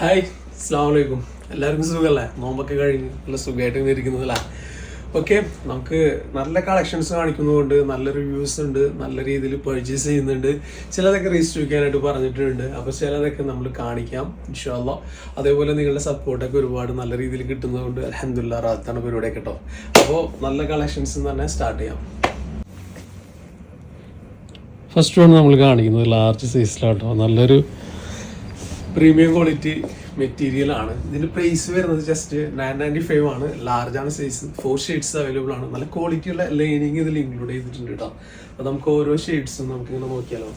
Hi അസ്സാം വലൈക്കും എല്ലാവർക്കും സുഖമല്ലേ നോമ്പൊക്കെ കഴിഞ്ഞ് നല്ല സുഖമായിട്ട് ഇങ്ങനെ ഇരിക്കുന്നതല്ലേ ഓക്കെ നമുക്ക് നല്ല കളക്ഷൻസ് കാണിക്കുന്നതുകൊണ്ട് നല്ല റിവ്യൂസ് ഉണ്ട് നല്ല രീതിയിൽ പർച്ചേസ് ചെയ്യുന്നുണ്ട്. ചിലതൊക്കെ രജിസ്റ്റർ വയ്ക്കാനായിട്ട് പറഞ്ഞിട്ടുണ്ട്. അപ്പോൾ ചിലതൊക്കെ നമ്മൾ കാണിക്കാം ഇൻഷാല്ല അതേപോലെ നിങ്ങളുടെ സപ്പോർട്ടൊക്കെ ഒരുപാട് നല്ല രീതിയിൽ കിട്ടുന്നതുകൊണ്ട് അലഹമില്ല റാത്താണ് പരിപാടി കേട്ടോ അപ്പോൾ നല്ല കളക്ഷൻസ് തന്നെ സ്റ്റാർട്ട് ചെയ്യാം. ഫസ്റ്റ് വൺ നമ്മൾ കാണിക്കുന്നത് ലാർജ് സൈസിലാട്ടോ നല്ലൊരു പ്രീമിയം ക്വാളിറ്റി മെറ്റീരിയൽ ആണ്. ഇതിന്റെ പ്രൈസ് വരുന്നത് ജസ്റ്റ് നയൻ നയന്റി ഫൈവ് ആണ്. ലാർജ് ആണ് സൈസ് ഫോർ ഷെയ്ഡ്സ് അവൈലബിൾ ആണ്. നല്ല ക്വാളിറ്റിയുള്ള ലൈനിങ് ഇതിൽ ഇൻക്ലൂഡ് ചെയ്തിട്ടുണ്ട് കേട്ടോ അപ്പോൾ നമുക്ക് ഓരോ ഷെയ്ഡ്സും നമുക്ക് ഇങ്ങനെ നോക്കിയാലോ.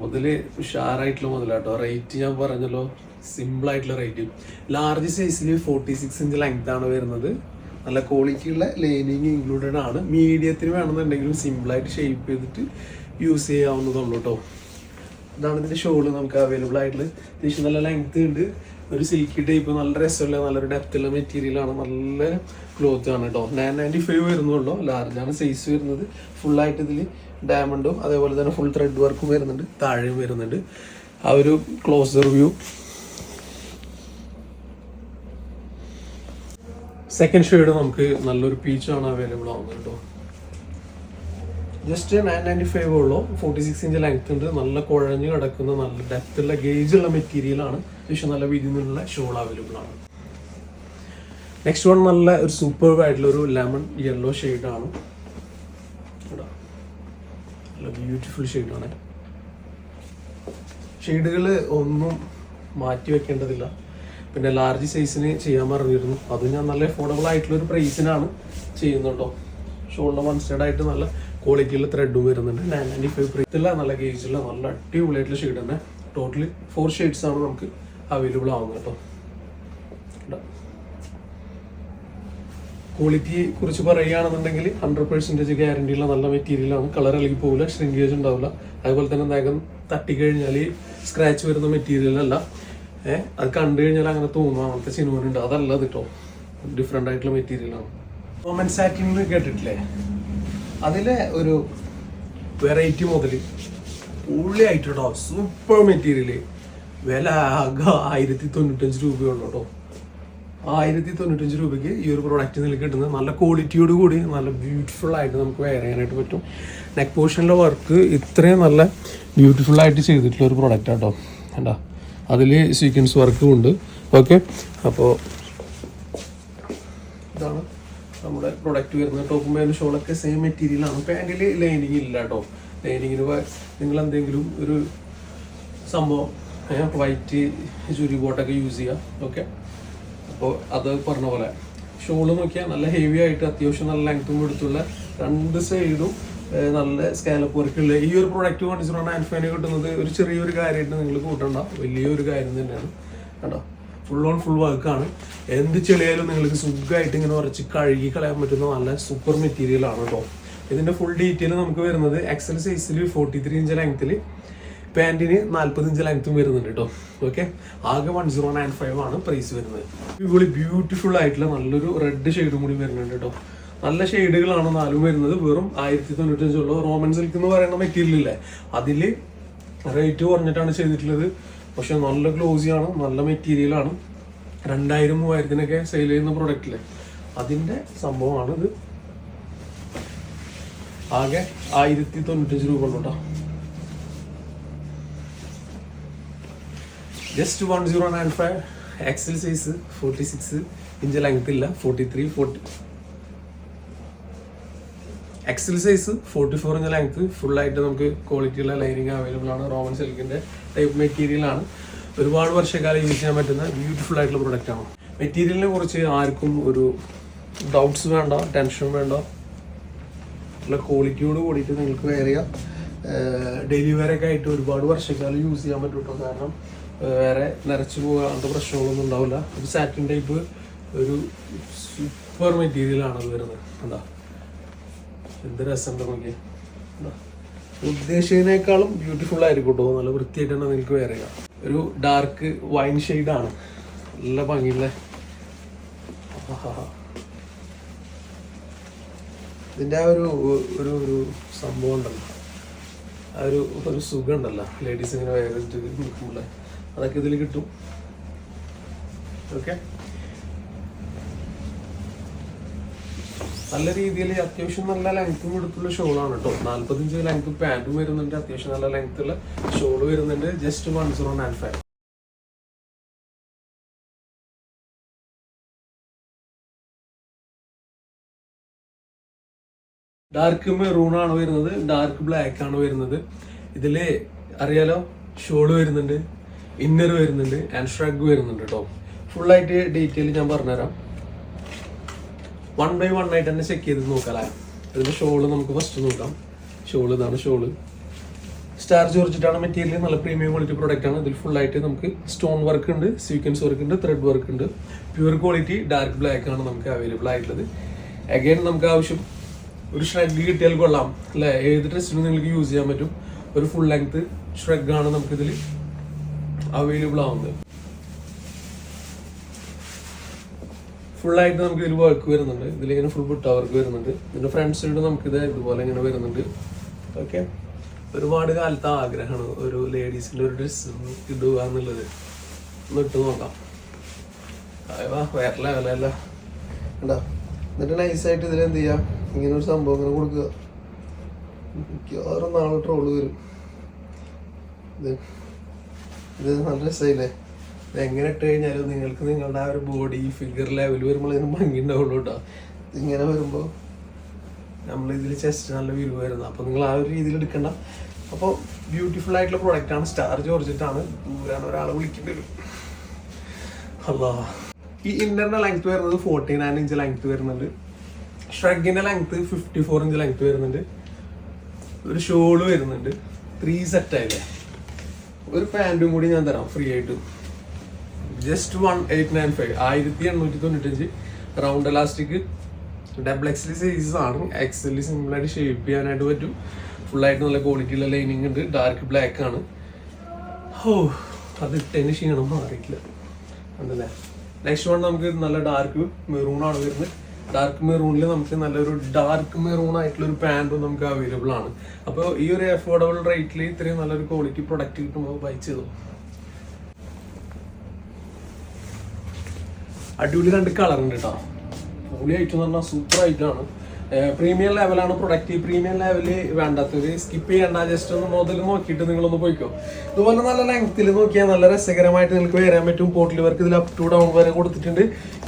മുതൽ ഉഷാറായിട്ടുള്ള മുതലാട്ടോ. റേറ്റ് ഞാൻ പറഞ്ഞല്ലോ സിമ്പിൾ ആയിട്ടുള്ള റേറ്റ് ലാർജ് സൈസിൽ ഫോർട്ടി സിക്സ് ഇഞ്ച് ലെങ്ത് ആണ് വരുന്നത്. നല്ല ക്വാളിറ്റിയുള്ള ലൈനിങ് ഇൻക്ലൂഡഡ് ആണ്. മീഡിയത്തിന് വേണമെന്നുണ്ടെങ്കിലും സിമ്പിളായിട്ട് ഷേപ്പ് ചെയ്തിട്ട് യൂസ് ചെയ്യാവുന്നതുള്ളൂ കേട്ടോ ഇതാണ് ഇതിന്റെ ഷോൾ നമുക്ക് അവൈലബിൾ ആയിട്ടുള്ളത്. അത്യാവശ്യം നല്ല ലെങ്ത് ഉണ്ട്. ഒരു സിൽക്കി ടൈപ്പ് നല്ല രസമുള്ള നല്ലൊരു ഡെപ്ത് ഉള്ള മെറ്റീരിയൽ ആണ്. നല്ല ക്ലോത്ത് ആണ് കേട്ടോ നയൻ നയന്റി ഫൈവ് വരുന്നുള്ളൂ. ലാർജ് ആണ് സൈസ് വരുന്നത്. ഫുൾ ആയിട്ട് ഇതിൽ ഡയമണ്ടും അതേപോലെ തന്നെ ഫുൾ ത്രെഡ് വർക്കും വരുന്നുണ്ട്. താഴെയും വരുന്നുണ്ട്. ആ ഒരു ക്ലോസർ വ്യൂ സെക്കൻഡ് ഷെയ്ഡ് നമുക്ക് നല്ലൊരു പീച്ചാണ് അവൈലബിൾ ആവുന്നത് കേട്ടോ ജസ്റ്റ് നയൻ നയന്റി ഫൈവ് ഉള്ളൂ. ഫോർട്ടി സിക്സ് ഇഞ്ച് ലെങ്ത് ഉണ്ട്. നല്ല കുഴഞ്ഞു കിടക്കുന്ന നല്ല ഡെപ്ത് ഉള്ള ഗേജ് ഉള്ള മെറ്റീരിയൽ ആണ്. അത്യാവശ്യം നല്ല വീതിയിലുള്ള ഷോൾ അവൈലബിൾ ആണ്. നെക്സ്റ്റ് വൺ നല്ല ഒരു സൂപ്പർ ആയിട്ടുള്ള ഒരു ലെമൺ യെല്ലോ കേട്ടോ. നല്ല ബ്യൂട്ടിഫുൾ ആണ്. ഷെയ്ഡുകൾ ഒന്നും മാറ്റി വെക്കേണ്ടതില്ല. പിന്നെ ലാർജ് സൈസിന് ചെയ്യാൻ പറഞ്ഞിരുന്നു. അത് ഞാൻ നല്ല അഫോർഡബിൾ ആയിട്ടുള്ള ഒരു പ്രൈസിനാണ് ചെയ്യുന്നുണ്ടോ ഷോളിന്റെ വൺ സൈഡ് ആയിട്ട് നല്ല ക്വാളിറ്റിയുള്ള ത്രെഡും വരുന്നുണ്ട്. നയൻ നയന്റി ഫൈവ് പ്രീത്തില്ല നല്ല ഗേജില്ല നല്ല അടിപൊളിയായിട്ടുള്ള ഷെയ്ഡ് തന്നെ. ടോട്ടലി ഫോർ ഷെയ്ഡ്സ് ആണ് നമുക്ക് അവൈലബിൾ ആവുന്നത് കേട്ടോ. ക്വാളിറ്റിയെ കുറിച്ച് പറയുകയാണെന്നുണ്ടെങ്കിൽ ഹൺഡ്രഡ് പെർസെന്റേജ് ഗ്യാരണ്ടി ഉള്ള നല്ല മെറ്റീരിയലാണ് കളർ ഇളകി പോകില്ല ഷ്രിങ്കേജ് ഉണ്ടാവില്ല. അതുപോലെ തന്നെ നഖം തട്ടിക്കഴിഞ്ഞാൽ സ്ക്രാച്ച് വരുന്ന മെറ്റീരിയൽ അല്ല. ഏഹ് അത് കണ്ടു കഴിഞ്ഞാൽ അങ്ങനെ തോന്നും. അങ്ങനത്തെ സിനിമനുണ്ട് അതല്ല അത് കേട്ടോ. ഡിഫറെന്റ് ആയിട്ടുള്ള മെറ്റീരിയലാണ് റോമൻ സാറ്റിൻ കേട്ടിട്ടില്ലേ? അതിലെ ഒരു വെറൈറ്റി മുതൽ ഉള്ളിയായിട്ട് കേട്ടോ സൂപ്പർ മെറ്റീരിയൽ വില ആകെ ആയിരത്തി തൊണ്ണൂറ്റഞ്ച് രൂപയുള്ളൂ കേട്ടോ ആയിരത്തി തൊണ്ണൂറ്റഞ്ച് രൂപയ്ക്ക് ഈ ഒരു പ്രോഡക്റ്റ് നിങ്ങൾക്ക് കിട്ടുന്നത്. നല്ല ക്വാളിറ്റിയോട് കൂടി നല്ല ബ്യൂട്ടിഫുൾ ആയിട്ട് നമുക്ക് വെയർ ചെയ്യാനായിട്ട് പറ്റും. നെക്ക് പോർഷനിലെ വർക്ക് ഇത്രയും നല്ല ബ്യൂട്ടിഫുൾ ആയിട്ട് ചെയ്തിട്ടുള്ള ഒരു പ്രോഡക്റ്റ് കേട്ടോ കണ്ടോ? അതിൽ സീക്വൻസ് വർക്കും ഉണ്ട്. ഓക്കെ അപ്പോൾ ഇതാണ് നമ്മുടെ പ്രൊഡക്റ്റ് വരുന്നത്. ടോപ്പും പാന്റും ഷോളൊക്കെ സെയിം മെറ്റീരിയലാണ് പാന്റിൽ ലൈനിങ് ഇല്ല കേട്ടോ ലൈനിങ്ങിന് നിങ്ങൾ എന്തെങ്കിലും ഒരു സംഭവം വൈറ്റ് ചുരി ബോട്ടൊക്കെ യൂസ് ചെയ്യാം. ഓക്കെ അപ്പോൾ അത് പറഞ്ഞ പോലെ. ഷോൾ നോക്കിയാൽ നല്ല ഹെവി ആയിട്ട് അത്യാവശ്യം നല്ല ലെങ്ത്തും എടുത്തുള്ള രണ്ട് സൈഡും നല്ല സ്കാലപ്പ് വർക്കുള്ള ഈ ഒരു പ്രൊഡക്റ്റ് കൊണ്ടിട്ട് ആൻഫാന് കിട്ടുന്നത് ഒരു ചെറിയൊരു കാര്യമായിട്ട് നിങ്ങൾ കൂട്ടണ്ട. വലിയൊരു കാര്യം തന്നെയാണ്. കേട്ടോ ഫുൾ ഓൺ ഫുൾ വർക്കാണ് എന്ത് ചെളിയായാലും നിങ്ങൾക്ക് സുഖമായിട്ട് ഇങ്ങനെ ഉറച്ച് കഴുകി കളയാൻ പറ്റുന്ന നല്ല സൂപ്പർ മെറ്റീരിയൽ ആണ് കേട്ടോ ഇതിന്റെ ഫുൾ ഡീറ്റെയിൽ നമുക്ക് വരുന്നത് എക്സൽ സൈസിൽ ഫോർട്ടി ത്രീ ഇഞ്ച് ലെങ്ത്തിൽ പാന്റിന് നാൽപ്പത് ഇഞ്ച് ലെങ്ത്തും വരുന്നുണ്ട് കേട്ടോ ഓക്കെ ആകെ വൺ സീറോ നയൻ ഫൈവ് ആണ് പ്രൈസ് വരുന്നത്. ഇവിടെ ബ്യൂട്ടിഫുൾ ആയിട്ടുള്ള നല്ലൊരു റെഡ് ഷെയ്ഡും കൂടി വരുന്നുണ്ട് കേട്ടോ നല്ല ഷെയ്ഡുകളാണ് നാലും വരുന്നത്. വെറും ആയിരത്തി തൊണ്ണൂറ്റഞ്ചുള്ള റോമൻ സിൽക്ക് എന്ന് പറയുന്ന മെറ്റീരിയൽ ഇല്ലേ? അതിൽ റേറ്റ് കുറഞ്ഞിട്ടാണ് ചെയ്തിട്ടുള്ളത്. പക്ഷെ നല്ല ആണ് നല്ല മെറ്റീരിയൽ ആണ്. രണ്ടായിരം മൂവായിരത്തിനൊക്കെ സെയിൽ ചെയ്യുന്ന പ്രൊഡക്റ്റില്ലേ അതിന്റെ സംഭവമാണ് ഇത്. ആകെ ആയിരത്തി തൊണ്ണൂറ്റഞ്ച് രൂപ ഉള്ളൂ just one zero nine five XL size forty six inch length ഇല്ല. Forty three forty XL size forty four inch length full ആയിട്ട് നമുക്ക് ക്വാളിറ്റിയുള്ള ലൈനിങ് അവൈലബിൾ ആണ്. റോമൻ സിൽക്കിന്റെ ടൈപ്പ് മെറ്റീരിയലാണ് ഒരുപാട് വർഷക്കാലം യൂസ് ചെയ്യാൻ പറ്റുന്ന ബ്യൂട്ടിഫുൾ ആയിട്ടുള്ള പ്രൊഡക്റ്റ് ആണ്. മെറ്റീരിയലിനെ കുറിച്ച് ആർക്കും ഒരു ഡൗട്ട്സ് വേണ്ട ടെൻഷൻ വേണ്ട. നല്ല ക്വാളിറ്റിയോട് കൂടിയിട്ട് നിങ്ങൾക്ക് വെയർ ചെയ്യാം. ഡെയിലി ആയിട്ട് ഒരുപാട് വർഷക്കാലം യൂസ് ചെയ്യാൻ പറ്റും കാരണം വേറെ നിറച്ചു പോകാത്ത പ്രശ്നങ്ങളൊന്നും ഉണ്ടാവില്ല. ഒരു സാറ്റിൻ ടൈപ്പ് ഒരു സൂപ്പർ മെറ്റീരിയൽ ആണ് അത് വരുന്നത്. എന്താ എന്ത് രസം നോക്കിയേ എന്താ ഉദ്ദേശിച്ചതിനേക്കാളും ബ്യൂട്ടിഫുൾ ആയിരിക്കും കേട്ടോ നല്ല വൃത്തിയായിട്ട് തന്നെ നിങ്ങൾക്ക് വേറെ ഒരു ഡാർക്ക് വൈൻ ആണ്. നല്ല ഭംഗിയുള്ള ഇതിന്റെ ആ ഒരു ഒരു ഒരു സംഭവം ഉണ്ടല്ലോ. ആ ഒരു ഒരു സുഖം ഉണ്ടല്ലോ ലേഡീസ് ഇങ്ങനെ വേഗം നിൽക്കുമ്പോൾ അതൊക്കെ ഇതിൽ കിട്ടും. ഓക്കെ നല്ല രീതിയിൽ അത്യാവശ്യം നല്ല ലെങ്ത്തും എടുത്തുള്ള ആണ് കേട്ടോ നാല്പത്തഞ്ച് ലെങ്ത് പാന്റും വരുന്നുണ്ട്. അത്യാവശ്യം നല്ല ലെങ്ത്തുള്ള ഷോൾ വരുന്നുണ്ട്. Just one zero nine five dark maroon ആണ് വരുന്നത്. ഡാർക്ക് ബ്ലാക്ക് ആണ് വരുന്നത്. ഇതിൽ അറിയാലോ ഷോൾ വരുന്നുണ്ട് ഇന്നർ വരുന്നുണ്ട് ആൻഡ് ഷ്രഗ് വരുന്നുണ്ട് കേട്ടോ ഫുൾ ആയിട്ട് ഡീറ്റെയിൽ ഞാൻ പറഞ്ഞുതരാം. വൺ ബൈ വൺ ആയിട്ട് തന്നെ ചെക്ക് ചെയ്ത് നോക്കാല്ലേ അതിന്റെ ഷോൾ നമുക്ക് ഫസ്റ്റ് നോക്കാം. ഷോൾ ഇതാണ് ഷോൾ സ്റ്റാർ ജോർജിറ്റാണ് മെറ്റീരിയൽ നല്ല പ്രീമിയം ക്വാളിറ്റി പ്രോഡക്റ്റ് ആണ്. ഇതിൽ ഫുൾ ആയിട്ട് നമുക്ക് സ്റ്റോൺ വർക്ക് ഉണ്ട് സീക്വൻസ് വർക്ക് ഉണ്ട് ത്രെഡ് വർക്ക് ഉണ്ട്. പ്യൂർ ക്വാളിറ്റി ഡാർക്ക് ബ്ലാക്ക് ആണ് നമുക്ക് അവൈലബിൾ ആയിട്ടുള്ളത്. അഗൈൻ നമുക്ക് ആവശ്യം ഒരു ഷ്രഗ് കിട്ടിയാൽ കൊള്ളാം അല്ലെ? ഏത് ഡ്രസ്സിനും നിങ്ങൾക്ക് യൂസ് ചെയ്യാൻ പറ്റും. ഒരു ഫുൾ ലെങ്ത് ഷ്രഗ് ആണ് നമുക്ക് ഇതിൽ അവൈലബിൾ ആവുന്നത്. ഫുൾ ആയിട്ട് നമുക്ക് ഇതിൽ വർക്ക് വരുന്നുണ്ട്. ഇതിലിങ്ങനെ ഫുൾ ബുട്ട വർക്ക് വരുന്നുണ്ട്. ഇതിന്റെ ഫ്രണ്ട് സൈഡ് നമുക്ക് ഇത് ഇതുപോലെ ഇങ്ങനെ വരുന്നുണ്ട്. ഓക്കെ ഒരുപാട് കാലത്തെ ആഗ്രഹമാണ് ഒരു ലേഡീസിന്റെ ഒരു ഡ്രസ്സ് ഇടുക എന്നുള്ളത്. ഒന്ന് ഇട്ട് നോക്കാം. അയ്യോ വേറെ ലെവലല്ല കണ്ടോ? എന്നിട്ട് നൈസായിട്ട് ഇതിൽ എന്ത് ചെയ്യാം? ഇങ്ങനെ ഒരു സംഭവം ഇങ്ങനെ കൊടുക്കുക. മിക്കവാറും നാളെ ട്രോൾ വരും. ഇത് ഇത് നല്ല രസമില്ലേ എങ്ങനെ ഇട്ട് കഴിഞ്ഞാലും നിങ്ങൾക്ക് നിങ്ങളുടെ ആ ഒരു ബോഡി ഫിഗർ ലെവൽ വരുമ്പോൾ ഇതിന് ഭംഗി ഉണ്ടാവുള്ളൂ കേട്ടോ ഇങ്ങനെ വരുമ്പോൾ നമ്മൾ ഇതിൽ ചെസ്റ്റ് നല്ല വ്യൂ വരുന്നത്. അപ്പോൾ നിങ്ങൾ ആ ഒരു രീതിയിൽ എടുക്കണ്ട. അപ്പോൾ ബ്യൂട്ടിഫുൾ ആയിട്ടുള്ള പ്രോഡക്റ്റാണ് സ്റ്റാർ ജോർജിറ്റാണ് ദൂരാണ് ഒരാൾ വിളിക്കേണ്ടി വരും. അല്ലാ ഈ ഇന്നറിന്റെ ലെങ്ത് വരുന്നത് ഫോർട്ടി നയൻ ഇഞ്ച് ലെങ്ത് വരുന്നുണ്ട്. ഷ്രഗിന്റെ length fifty four inch length വരുന്നുണ്ട്. ഒരു ഷോൾ വരുന്നുണ്ട്. ത്രീ സെറ്റ് ആയില്ലേ? ഒരു പാന്റും കൂടി ഞാൻ തരാം. ഫ്രീ ആയിട്ട്. Just one eight nine five ആയിരത്തി എണ്ണൂറ്റി തൊണ്ണൂറ്റഞ്ച് round elastic double XL sizes ആണ് എക്സൽ സിമ്പിൾ ആയിട്ട് ഷേപ്പ് ചെയ്യാനായിട്ട് പറ്റും. ഫുൾ ആയിട്ട് നല്ല ക്വാളിറ്റിയുള്ള ലൈനിങ് ഉണ്ട്. ഡാർക്ക് ബ്ലാക്ക് ആണ്. ഓ അത് ഇട്ടതിന് ക്ഷീണം മാറിയിട്ടില്ല. അതല്ലേ നെക്സ്റ്റ് വൺ നമുക്ക് നല്ല ഡാർക്ക് മെറൂൺ ആണ് വരുന്നത്. ഡാർക്ക് മെറൂണിൽ നമുക്ക് നല്ലൊരു ഡാർക്ക് മെറൂൺ ആയിട്ടുള്ള ഒരു പാന്റും നമുക്ക് അവൈലബിൾ ആണ്. അപ്പോൾ ഈ ഒരു അഫോർഡബിൾ റേറ്റിൽ ഇത്രയും നല്ലൊരു ക്വാളിറ്റി പ്രൊഡക്റ്റ് കിട്ടുമ്പോൾ ബൈ ചെയ്തു? അടിപൊളി രണ്ട് കളർ ഉണ്ട് കേട്ടോ അടിപൊളി ഐറ്റം എന്ന് പറഞ്ഞാൽ സൂപ്പർ ഐറ്റമാണ് പ്രീമിയം ലെവലാണ് പ്രൊഡക്റ്റ് പ്രീമിയം ലെവൽ വേണ്ടാത്തത്. സ്കിപ്പ് ചെയ്യണ്ട. ജസ്റ്റ് ഒന്ന് മുതൽ നോക്കിയിട്ട് നിങ്ങളൊന്ന് പോയിക്കോ. ഇതുപോലെ നല്ല ലെങ്ത്തിൽ നോക്കിയാൽ നല്ല രസകരമായിട്ട് നിങ്ങൾക്ക് വരാൻ പറ്റും. പോർട്ടിൽ വർക്ക് ഇതിൽ അപ് ടു ഡൗൺ വരെ കൊടുത്തിട്ടുണ്ട്.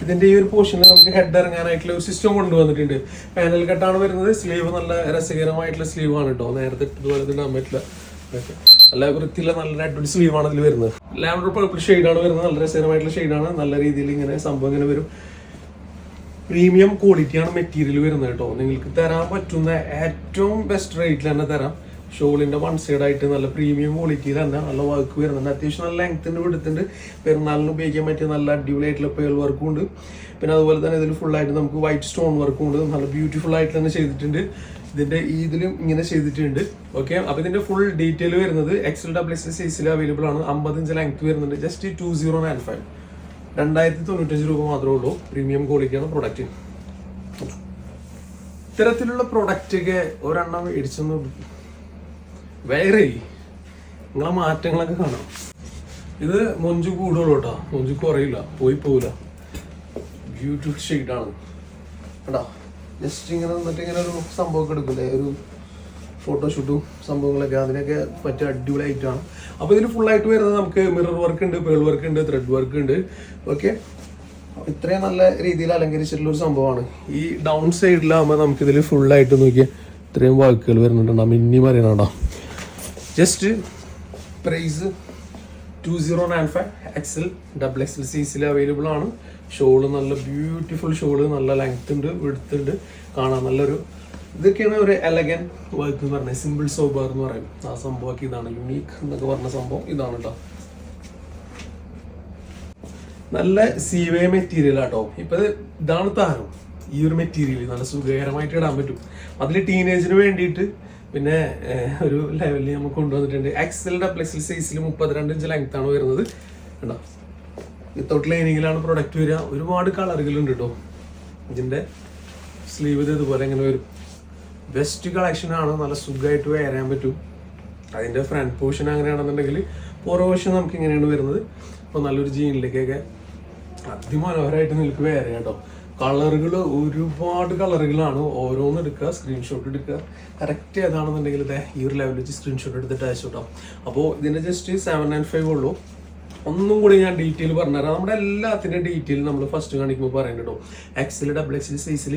ഇതിന്റെ ഈ ഒരു പോർഷനിൽ നമുക്ക് ഹെഡ് ഇറങ്ങാനായിട്ടുള്ള ഒരു സിസ്റ്റം കൊണ്ടുവന്നിട്ടുണ്ട്. പാനൽ കട്ടാണ് വരുന്നത്. സ്ലീവ് നല്ല രസകരമായിട്ടുള്ള സ്ലീവ് ആണ് കേട്ടോ നേരത്തെ ഇതുപോലെ തന്നെ പറ്റില്ല ഓക്കെ. നല്ല വൃത്തിയുള്ള നല്ല അടിപൊളി ആണ് ഇതിൽ വരുന്നത്. ലാവൻഡർ പർപ്പിൾ ഷെയ്ഡാണ് വരുന്നത്. നല്ല രസകരമായിട്ടുള്ള ഷെയ്ഡാണ് നല്ല രീതിയിൽ ഇങ്ങനെ സംഭവം ഇങ്ങനെ വരും. പ്രീമിയം ക്വാളിറ്റിയാണ് മെറ്റീരിയൽ വരുന്നത് കേട്ടോ. നിങ്ങൾക്ക് തരാൻ പറ്റുന്ന ഏറ്റവും ബെസ്റ്റ് റേറ്റിൽ തന്നെ തരാം. ഷോളിന്റെ വൺ സൈഡ് ആയിട്ട് നല്ല പ്രീമിയം ക്വാളിറ്റി തന്നെ നല്ല വർക്ക് വരുന്നുണ്ട്. അത്യാവശ്യം നല്ല ലെങ്ത്തിന്റെ എടുത്തിട്ടുണ്ട് പെരുന്നാളിന് ഉപയോഗിക്കാൻ പറ്റിയ നല്ല അടിപൊളിയായിട്ടുള്ള പേൾ വർക്കും ഉണ്ട്. പിന്നെ അതുപോലെ തന്നെ ഇതിൽ ഫുൾ ആയിട്ട് നമുക്ക് വൈറ്റ് സ്റ്റോൺ വർക്കും ഉണ്ട്. നല്ല ബ്യൂട്ടിഫുൾ ആയിട്ട് തന്നെ ചെയ്തിട്ടുണ്ട്. ഇതിന്റെ ഇതിലും ഇങ്ങനെ ചെയ്തിട്ടുണ്ട്. ഓക്കെ അപ്പൊ ഇതിന്റെ ഫുൾ ഡീറ്റെയിൽ വരുന്നത് എക്സൽ ഡബിൾ എക്സ് സൈസിൽ അവൈലബിൾ ആണ്. അമ്പത്തഞ്ച് ലെങ്ത് വരുന്നുണ്ട്. Just two zero nine five രണ്ടായിരത്തി തൊണ്ണൂറ്റഞ്ച് രൂപ മാത്രമേ ഉള്ളൂ. പ്രീമിയം ക്വാളിറ്റിയാണ് പ്രൊഡക്റ്റ് ഇത്തരത്തിലുള്ള പ്രൊഡക്റ്റ് ഒക്കെ ഒരെണ്ണം മേടിച്ചൊന്ന് വേറെ നിങ്ങളെ മാറ്റങ്ങളൊക്കെ കാണാം. ഇത് മൊഞ്ചു കൂടുള്ളൂ കേട്ടോ. മൊഞ്ചു കുറയില്ല. പോയി പോവില്ല. ബ്യൂട്ടിഫുൾ ഷെയ്ഡാണ് കേട്ടോ ജസ്റ്റ് ഇങ്ങനെ നിന്നിട്ട് ഇങ്ങനെ ഒരു സംഭവമൊക്കെ എടുക്കില്ലേ ഒരു ഫോട്ടോഷൂട്ടും സംഭവങ്ങളൊക്കെ അതിനൊക്കെ പറ്റിയ അടിപൊളി ഐറ്റമാണ് അപ്പോൾ ഫുൾ ആയിട്ട് വരുന്നത് നമുക്ക് മിറർ വർക്ക് ഉണ്ട് പേൾ വർക്ക് ഉണ്ട് ത്രെഡ് വർക്ക് ഉണ്ട്. ഓക്കെ ഇത്രയും നല്ല രീതിയിൽ അലങ്കരിച്ചിട്ടുള്ള ഒരു സംഭവമാണ്. ഈ ഡൗൺ സൈഡിലാകുമ്പോൾ നമുക്ക് ഇതിൽ ഫുള്ളായിട്ട് നോക്കിയാൽ ഇത്രയും വാക്കുകൾ വരുന്നുണ്ടോ. മിന്നി പറയുന്നുണ്ടോ just price two zero nine five XL double XL സൈസിൽ അവൈലബിൾ ആണ്. ഷോൾ നല്ല ബ്യൂട്ടിഫുൾ ഷോൾ നല്ല ലെങ്ത് ഉണ്ട് വിടുത്ത് ഉണ്ട്. കാണാൻ നല്ലൊരു ഇതൊക്കെയാണ് ഒരു എലഗൻ വർക്ക് എന്ന് പറഞ്ഞത് സിമ്പിൾ സോബർ എന്ന് പറയും. ആ സംഭവമൊക്കെ ഇതാണ്. യുണീക്ക് എന്നൊക്കെ പറഞ്ഞ സംഭവം ഇതാണ് കേട്ടോ നല്ല സീവേ മെറ്റീരിയൽ ആട്ടോ. ഇപ്പൊ ഇതാണ് താരം. ഈ ഒരു മെറ്റീരിയൽ നല്ല സുഖകരമായിട്ട് ഇടാൻ പറ്റും. അതിൽ ടീനേജിന് വേണ്ടിയിട്ട് പിന്നെ ഒരു ലെവലിൽ നമുക്ക് കൊണ്ടുവന്നിട്ടുണ്ട്. എക്സൽ ഡബിൾ സൈസിൽ മുപ്പത്തിരണ്ട് ഇഞ്ച് ലെങ്ത് ആണ് വരുന്നത്. കണ്ടോ? വിത്തൗട്ട് ലൈനിങ്ങിലാണ് പ്രൊഡക്റ്റ് വരിക. ഒരുപാട് കളറുകളുണ്ട് കേട്ടോ ഇതിന്റെ സ്ലീവ് ഇത് ഇതുപോലെ ഇങ്ങനെ വരും. ബെസ്റ്റ് കളക്ഷനാണ് നല്ല സുഖമായിട്ട് വരാൻ പറ്റും. അതിന്റെ ഫ്രണ്ട് പോർഷൻ അങ്ങനെയാണെന്നുണ്ടെങ്കിൽ പുറവശം നമുക്ക് ഇങ്ങനെയാണ് വരുന്നത്. അപ്പോൾ നല്ലൊരു ജീനിലേക്കൊക്കെ അതിമനോഹരമായിട്ട് നിങ്ങൾക്ക് വേറെ കേട്ടോ കളറുകൾ ഒരുപാട് കളറുകളാണ്. ഓരോന്ന് എടുക്കുക സ്ക്രീൻഷോട്ട് എടുക്കുക. കറക്റ്റ് ഏതാണെന്നുണ്ടെങ്കിൽ ഈ ഒരു ലെവലിൽ സ്ക്രീൻഷോട്ട് എടുത്തിട്ട് അയച്ചു കേട്ടോ അപ്പോൾ ഇതിന്റെ ജസ്റ്റ് സെവൻ നയൻ ഫൈവ് ഉള്ളൂ. ഒന്നും കൂടി ഞാൻ ഡീറ്റെയിൽ പറഞ്ഞുതരാം. നമ്മുടെ എല്ലാത്തിന്റെ ഡീറ്റെയിൽ നമ്മൾ ഫസ്റ്റ് കാണിക്കുമ്പോൾ പറയുന്നുണ്ട് കേട്ടോ എക്സിൽ ഡബിൾ എക്സിൽ സൈസിൽ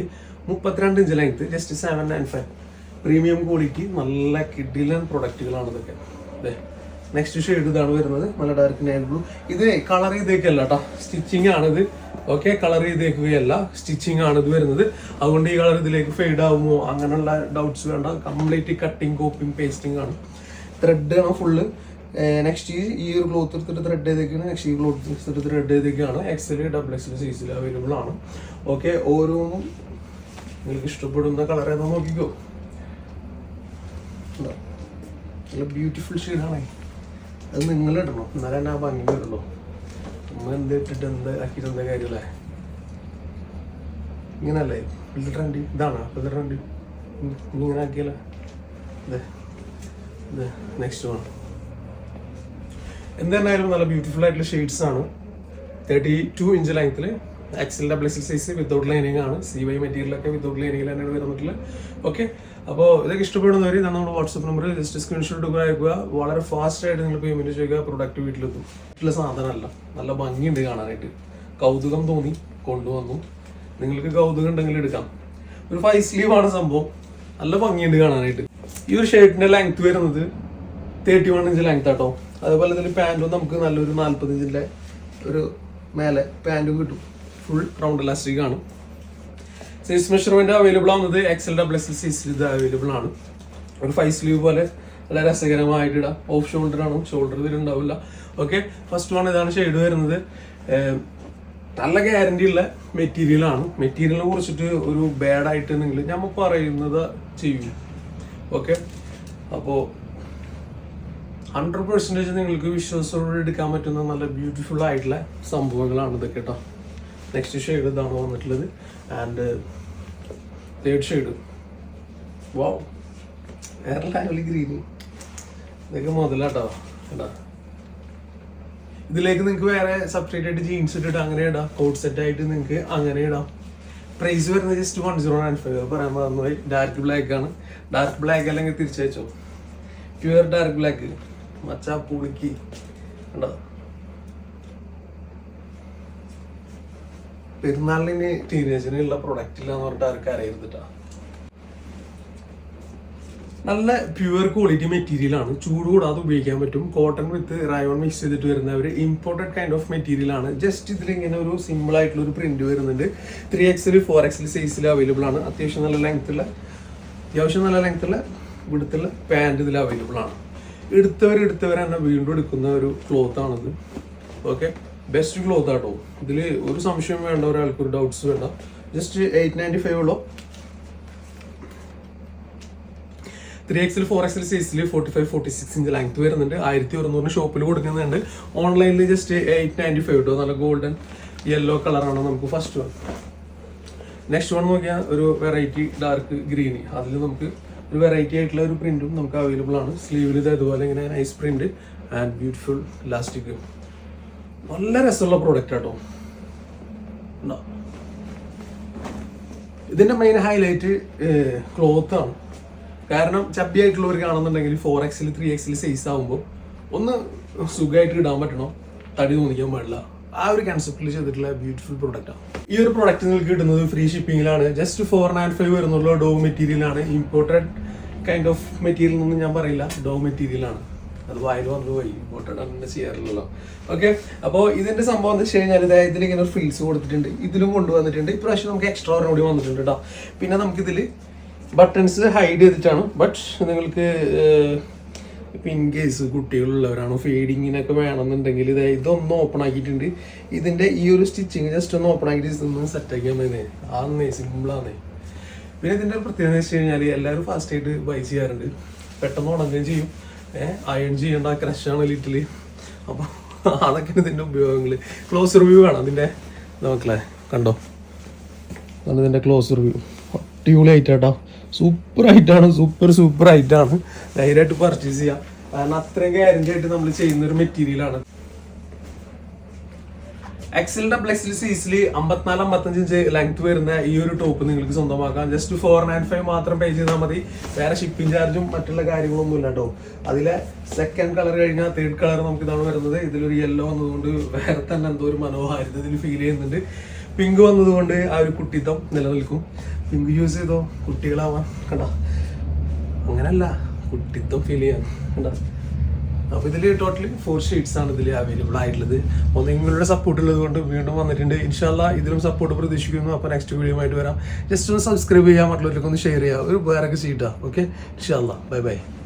മുപ്പത്തിരണ്ട് inch length just seven nine five premium quality നല്ല കിഡിലൻ പ്രൊഡക്റ്റുകളാണ് ഇതൊക്കെ. അതെ നെക്സ്റ്റ് ഷെയ്ഡ് ഇതാണ് വരുന്നത്. നല്ല ഡാർക്ക് നയൻ ബ്ലൂ ഇത് കളർ ചെയ്തേക്കല്ല കേട്ടോ സ്റ്റിച്ചിങ് ആണിത്. Okay colour ചെയ്തേക്കുകയല്ല. സ്റ്റിച്ചിങ് ആണ് ഇത് വരുന്നത്. അതുകൊണ്ട് ഈ കളർ ഇതിലേക്ക് ഫെയ്ഡ് ആകുമോ അങ്ങനെയുള്ള ഡൗട്ട്സ് വേണ്ട. കംപ്ലീറ്റ് കട്ടിങ് കോപ്പിംഗ് പേസ്റ്റിംഗ് ആണ്. ത്രെഡ് ആണ് ഫുള്ള് നെക്സ്റ്റ് ഈ ഈ ഒരു ക്ലോത്ത് എടുത്തിട്ട് ത്രെഡ് ചെയ്തേക്കാണ്. നെക്സ്റ്റ് ഈ ക്ലോത്ത് എടുത്തിട്ട് ത്രെഡ് ചെയ്തേക്കാണ്. എക്സൽ ഡബിൾ എക്സൽ സൈസിൽ അവൈലബിൾ ആണ്. ഓക്കെ ഓരോന്നും നിങ്ങൾക്ക് ഇഷ്ടപ്പെടുന്ന കളർ ഏതാ നോക്കിക്കോ? നല്ല ബ്യൂട്ടിഫുൾ ഷെയ്ഡാണേ അത് നിങ്ങൾ ഇടണം. എന്നാലേ ആ ഭംഗി വരുള്ളൂ നമ്മൾ എന്ത് ഇട്ടിട്ട് എന്ത് ആക്കിയിട്ട് എന്താ കാര്യമല്ലേ ഇങ്ങനല്ലേ? ഇത് ട്രെൻഡ് ഇതാണ്. ഇത് ട്രെൻഡ് ഇങ്ങനെ ആക്കിയല്ലേ അതെ നെക്സ്റ്റ് വൺ എന്തായാലും നല്ല ബ്യൂട്ടിഫുൾ ആയിട്ടുള്ള ഷെയ്ഡ്സ് ആണ്. തേർട്ടി ടു ഇഞ്ച് ലെങ്ത്തിൽ XL double XL size without lining ആണ്. സി വൈ മെറ്റീരിയലൊക്കെ വിത്തൗട്ട് ലൈനിങ്ങിൽ തന്നെയാണ് വരുന്നിട്ടുള്ളത് ഓക്കെ അപ്പോൾ ഇതൊക്കെ ഇഷ്ടപ്പെടുന്നവർ ഇതാണ് നമ്മുടെ വാട്സപ്പ് നമ്പർ ജസ്റ്റ് സ്ക്രീൻഷോട്ട് എടുക്കുക അയക്കുക. വളരെ ഫാസ്റ്റ് ആയിട്ട് നിങ്ങൾ പേയ്മെന്റ് ചെയ്യുക പ്രൊഡക്റ്റ് വീട്ടിലെത്തും. വീട്ടിലെ സാധനമല്ല. നല്ല ഭംഗിയുണ്ട് കാണാനായിട്ട്. കൗതുകം തോന്നി കൊണ്ടുവന്നു. നിങ്ങൾക്ക് കൗതുകം ഉണ്ടെങ്കിൽ എടുക്കാം. ഒരു ഫൈവ് സ്ലീവ് ആണ് സംഭവം. നല്ല ഭംഗിയുണ്ട് കാണാനായിട്ട്. ഈ ഒരു ഷർട്ടിന്റെ ലെങ്ത് വരുന്നത് തേർട്ടി വൺ ഇഞ്ച് ലെങ്ത് ആട്ടോ. അതുപോലെ ഇതിൽ പാന്റും നമുക്ക് നല്ലൊരു നാൽപ്പത് ഇഞ്ചിന്റെ ഒരു മേലെ പാന്റും കിട്ടും. ഫുൾ റൗണ്ട് ഇലാസ്റ്റിക് ആണ് സൈസ് മെഷർമെന്റ് അവൈലബിൾ ആവുന്നത് എക്സൽ ഡബിൾ എക്സൽ സൈസിൽ ഇത് അവൈലബിൾ ആണ്. ഒരു ഫൈവ് സ്ലീവ് പോലെ നല്ല രസകരമായിട്ട് ഇടാം. ഓഫ് ഷോൾഡർ ആണ്? ഷോൾഡർ ഇതിലുണ്ടാവില്ല ഓക്കെ ഫസ്റ്റ് വൺ ഇതാണ് ഷെയ്ഡ് വരുന്നത്. നല്ല ഗ്യാരണ്ടി ഉള്ള മെറ്റീരിയൽ ആണ്. മെറ്റീരിയലിനെ കുറിച്ചിട്ട് ഒരു ബാഡ് ആയിട്ട് നിങ്ങൾ ഞാൻ പറയുന്നത് ചെയ്യും. ഓക്കെ അപ്പോൾ ഹൺഡ്രഡ് പെർസെന്റേജ് നിങ്ങൾക്ക് വിശ്വാസത്തോടെ എടുക്കാൻ പറ്റുന്ന നല്ല ബ്യൂട്ടിഫുൾ ആയിട്ടുള്ള സംഭവങ്ങളാണ് ഇതൊക്കെ കേട്ടോ നെക്സ്റ്റ് ഷെയ്ഡ് ഇതാണ് വന്നിട്ടുള്ളത്. ആൻഡ് തേർഡ് ഷെയ്ഡ് വാ വേറെ ലെവൽ ഗ്രീന് ഇതൊക്കെ മുതലാട്ടോ. കേട്ടോ ഇതിലേക്ക് നിങ്ങൾക്ക് വേറെ സെപ്പറേറ്റ് ആയിട്ട് ജീൻസ് ഇട്ടിട്ട് അങ്ങനെ ഇടാം. കോട്ട് സെറ്റ് ആയിട്ട് നിങ്ങൾക്ക് അങ്ങനെ ഇടാം. പ്രൈസ് വരുന്നത് just one zero nine five പറയാൻ മറന്നുപോയി. ഡാർക്ക് ബ്ലാക്ക് ആണ്. ഡാർക്ക് ബ്ലാക്ക് അല്ലെങ്കിൽ തിരിച്ചയച്ചോ പ്യുവർ ഡാർക്ക് ബ്ലാക്ക് മച്ചാ പുളിക്ക്. കണ്ടോ? പെരുന്നാളിന് ടീനേജിനുള്ള പ്രൊഡക്റ്റ് ഇല്ല എന്ന് പറഞ്ഞിട്ട് ആർക്കും അറിയരുതിട്ടാ. നല്ല പ്യുവർ ക്വാളിറ്റി മെറ്റീരിയൽ ആണ്. ചൂട് കൂടാതെ ഉപയോഗിക്കാൻ പറ്റും. കോട്ടൺ വിത്ത് റയോൺ മിക്സ് ചെയ്തിട്ട് വരുന്ന ഒരു ഇമ്പോർട്ടഡ് കൈൻഡ് ഓഫ് മെറ്റീരിയൽ ആണ്. ജസ്റ്റ് ഇതിൽ ഇങ്ങനെ ഒരു സിമ്പിൾ ആയിട്ടുള്ള ഒരു പ്രിന്റ് വരുന്നുണ്ട്. ത്രീ എക്സിൽ ഫോർ എക്സിൽ സൈസിൽ അവൈലബിൾ ആണ്. അത്യാവശ്യം നല്ല ലെങ്ത്തുള്ള അത്യാവശ്യം നല്ല ലെങ്ത്തുള്ള ഇവിടുത്തെ പാന്റ് ഇതിൽ അവൈലബിൾ ആണ്. എടുത്തവർ എടുത്തവർ തന്നെ വീണ്ടും എടുക്കുന്ന ഒരു ക്ലോത്ത് ആണത്. ഓക്കെ ബെസ്റ്റ് ക്ലോത്ത് ആട്ടോ. ഇതിൽ ഒരു സംശയം വേണ്ട ഒരാൾക്ക് ഒരു ഡൗട്ട്സ് വേണ്ട. ജസ്റ്റ് എയ്റ്റ് നയന്റി ഫൈവ് ഉള്ളൂ ത്രീ എക്സിൽ ഫോർ എക്സിൽ സൈസിൽ forty five forty six inch length വരുന്നുണ്ട്. ആയിരത്തി ഒരുന്നൂറിന് ഷോപ്പിൽ കൊടുക്കുന്നുണ്ട്. ഓൺലൈനിൽ ജസ്റ്റ് എയ്റ്റ് നയന്റി ഫൈവ് കേട്ടോ നല്ല ഗോൾഡൻ യെല്ലോ കളറാണ് നമുക്ക് ഫസ്റ്റ് വൺ നെക്സ്റ്റ് വൺ നോക്കിയാൽ ഒരു വെറൈറ്റി ഡാർക്ക് ഗ്രീനി അതിൽ നമുക്ക് ഒരു വെറൈറ്റി ആയിട്ടുള്ള ഒരു പ്രിന്റും നമുക്ക് അവൈലബിൾ ആണ്. സ്ലീവിൽ ഇത് അതുപോലെ ഇങ്ങനെ nice print and beautiful elastic നല്ല രസമുള്ള പ്രോഡക്റ്റ് ആട്ടോ? ഇതിന്റെ മെയിൻ ഹൈലൈറ്റ് ക്ലോത്ത് ആണ്. കാരണം ചബ്ബി ആയിട്ടുള്ളവർ കാണുന്നുണ്ടെങ്കിൽ ഫോർ എക്സിൽ ത്രീ എക്സിൽ സൈസ് ആകുമ്പോൾ ഒന്ന് സുഖമായിട്ട് ഇടാൻ പറ്റണം? തടി തോന്നിക്കാൻ പാടില്ല. ആ ഒരു കൺസെപ്റ്റിൽ ചെയ്തിട്ടുള്ള ബ്യൂട്ടിഫുൾ പ്രോഡക്റ്റാണ് ഈ ഒരു പ്രോഡക്റ്റ് നിങ്ങൾക്ക് കിട്ടുന്നത് ഫ്രീ ഷിപ്പിംഗിലാണ് ജസ്റ്റ് ഫോർ നയൻ ഫൈവ് വരുന്നുള്ള ഡോ മെറ്റീരിയൽ ആണ് ഇമ്പോർട്ടഡ് കൈൻഡ് ഓഫ് മെറ്റീരിയൽ എന്നൊന്നും ഞാൻ പറയില്ല. ഡോ മെറ്റീരിയൽ ആണ് അത് വായിൽ വന്നു പോയി ഇമ്പോർട്ടഡ് അങ്ങനെ ചെയ്യാറില്ലല്ലോ ഓക്കെ അപ്പോൾ ഇതിന്റെ സംഭവം എന്ന് വെച്ച് കഴിഞ്ഞാൽ ഇതാ ഇതിലിങ്ങനെ ഒരു ഫീൽസ് കൊടുത്തിട്ടുണ്ട്. ഇതിലും കൊണ്ടുവന്നിട്ടുണ്ട്. ഇപ്രാവശ്യം നമുക്ക് എക്സ്ട്രാ ഓർഡർ വന്നിട്ടുണ്ട് കേട്ടോ പിന്നെ നമുക്കിതിൽ ബട്ടൺസ് ഹൈഡ് ചെയ്തിട്ടാണ്. ബട്ട് നിങ്ങൾക്ക് ഇപ്പം ഇൻ കേസ് കുട്ടികളുള്ളവരാണോ ഫീഡിങ്ങിനൊക്കെ വേണമെന്നുണ്ടെങ്കിൽ ഇത് ഇതൊന്ന് ഓപ്പൺ ആക്കിയിട്ടുണ്ട്. ഇതിന്റെ ഈ ഒരു സ്റ്റിച്ചിങ് ജസ്റ്റ് ഒന്ന് ഓപ്പൺ ആക്കിയിട്ട് ഇതൊന്ന് സെറ്റ് ആക്കിയാൽ മതി ആന്നേ സിമ്പിളാന്നേ പിന്നെ ഇതിന്റെ ഒരു പ്രത്യേകത എന്ന് വെച്ച് കഴിഞ്ഞാൽ എല്ലാവരും ഫാസ്റ്റ് ആയിട്ട് ബൈ ചെയ്യാറുണ്ട്. പെട്ടെന്ന് ഉണങ്ങുകയും ചെയ്യും. അയൺ ചെയ്യേണ്ട ക്രഷാണ് ലിറ്റിൽ അപ്പൊ അതൊക്കെയാണ് ഇതിന്റെ ഉപയോഗങ്ങൾ ക്ലോസ് റിവ്യൂ വേണം അതിന്റെ നോക്കലേ കണ്ടോ? അതാണ് ഇതിന്റെ ക്ലോസ് റിവ്യൂ അടിപൊളി ആയിട്ടാട്ടോ സൂപ്പർ ഐറ്റാണ് സൂപ്പർ സൂപ്പർ ഐറ്റാണ് ധൈര്യമായിട്ട് പർച്ചേസ് ചെയ്യാം. കാരണം അത്രയും ഗ്യാരണ്ടി ആയിട്ട് നമ്മൾ ചെയ്യുന്ന ഒരു മെറ്റീരിയൽ ആണ് എക്സൽ ഡബിൾ എക്സൽ സീസിൽ അമ്പത്തിനാല് അമ്പത്തഞ്ച് ഇഞ്ച് ലെങ്ത് വരുന്ന ഈ ഒരു ടോപ്പ് നിങ്ങൾക്ക് സ്വന്തമാക്കാം. ജസ്റ്റ് ഫോർ നയൻ ഫൈവ് മാത്രം പേ ചെയ്താൽ മതി. വേറെ ഷിപ്പിംഗ് ചാർജും മറ്റുള്ള കാര്യങ്ങളൊന്നും ഇല്ല കേട്ടോ അതിലെ സെക്കൻഡ് കളർ കഴിഞ്ഞാൽ തേർഡ് കളർ നമുക്ക് ഇതാണ് വരുന്നത്. ഇതിലൊരു യെല്ലോ വന്നതുകൊണ്ട് വേറെ തന്നെ എന്തോ ഒരു മനോഹാരിത ഇതിൽ ഫീൽ ചെയ്യുന്നുണ്ട്. പിങ്ക് വന്നതുകൊണ്ട് ആ ഒരു കുട്ടിത്തം നിലനിൽക്കും. പിങ്ക് യൂസ് ചെയ്തോ? കുട്ടികളാവാൻ. കണ്ടോ? അങ്ങനല്ല. കുട്ടിത്വം ഫീൽ ചെയ്യാൻ. കണ്ടോ? അപ്പോൾ ഇതിൽ ടോട്ടലി ഫോർ ഷീറ്റ്സ് ആണ് ഇതിൽ അവൈലബിൾ ആയിട്ടുള്ളത്. ഒന്ന് നിങ്ങളുടെ സപ്പോർട്ട് ഉള്ളത് കൊണ്ട് വീണ്ടും വന്നിട്ടുണ്ട്. ഇൻഷാല്ല ഇതിലും സപ്പോർട്ട് പ്രതീക്ഷിക്കുന്നു. അപ്പോൾ നെക്സ്റ്റ് വീഡിയോ ആയിട്ട് വരാം. ജസ്റ്റ് ഒന്ന് സബ്സ്ക്രൈബ് ചെയ്യാൻ മറ്റുള്ളവർക്ക് ഒന്ന് ഷെയർ ചെയ്യാം. ഒരു വേറെ സീറ്റാ ഓക്കെ ഇൻഷാല്ല ബൈ ബൈ